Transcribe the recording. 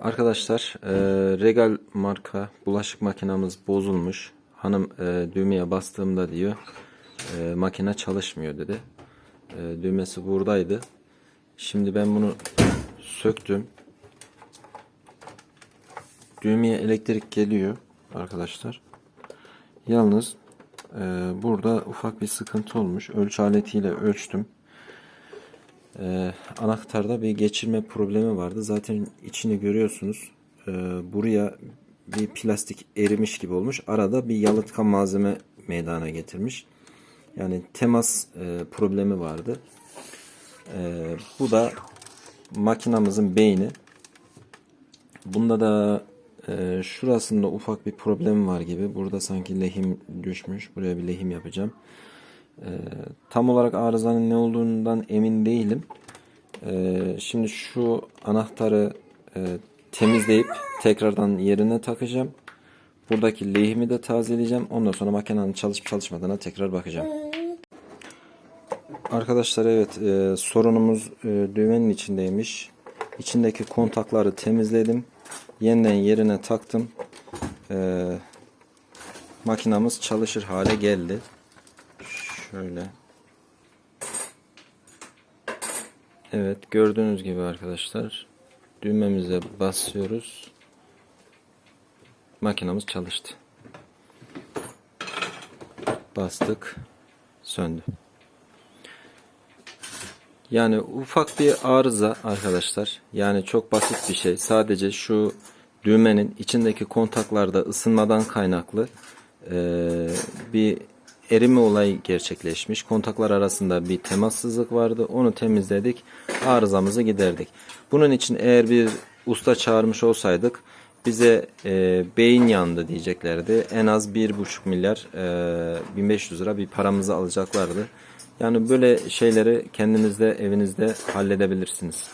Arkadaşlar e, Regal marka bulaşık makinamız bozulmuş. Hanım e, düğmeye bastığımda diyor e, makine çalışmıyor dedi. E, düğmesi buradaydı. Şimdi ben bunu söktüm. Düğmeye elektrik geliyor arkadaşlar. Yalnız e, burada ufak bir sıkıntı olmuş. Ölçü aletiyle ölçtüm. Ee, anahtarda bir geçirme problemi vardı. Zaten içini görüyorsunuz. Ee, buraya bir plastik erimiş gibi olmuş. Arada bir yalıtkan malzeme meydana getirmiş. Yani temas e, problemi vardı. Ee, bu da makinamızın beyni. Bunda da e, şurasında ufak bir problem var gibi. Burada sanki lehim düşmüş. Buraya bir lehim yapacağım. Ee, tam olarak arızanın ne olduğundan emin değilim. Ee, şimdi şu anahtarı e, temizleyip tekrardan yerine takacağım. Buradaki lehimi de tazeleyeceğim. Ondan sonra makinenin çalışıp çalışmadığına tekrar bakacağım. Arkadaşlar evet e, sorunumuz e, düğmenin içindeymiş. İçindeki kontakları temizledim. Yeniden yerine taktım. E, makinamız çalışır hale geldi. Şöyle. Evet gördüğünüz gibi arkadaşlar düğmemize basıyoruz. Makinamız çalıştı. Bastık. Söndü. Yani ufak bir arıza arkadaşlar. Yani çok basit bir şey. Sadece şu düğmenin içindeki kontaklarda ısınmadan kaynaklı bir erime olayı gerçekleşmiş. Kontaklar arasında bir temassızlık vardı. Onu temizledik. Arızamızı giderdik. Bunun için eğer bir usta çağırmış olsaydık bize e, beyin yandı diyeceklerdi. En az 1,5 milyar e, 1500 lira bir paramızı alacaklardı. Yani böyle şeyleri kendinizde evinizde halledebilirsiniz.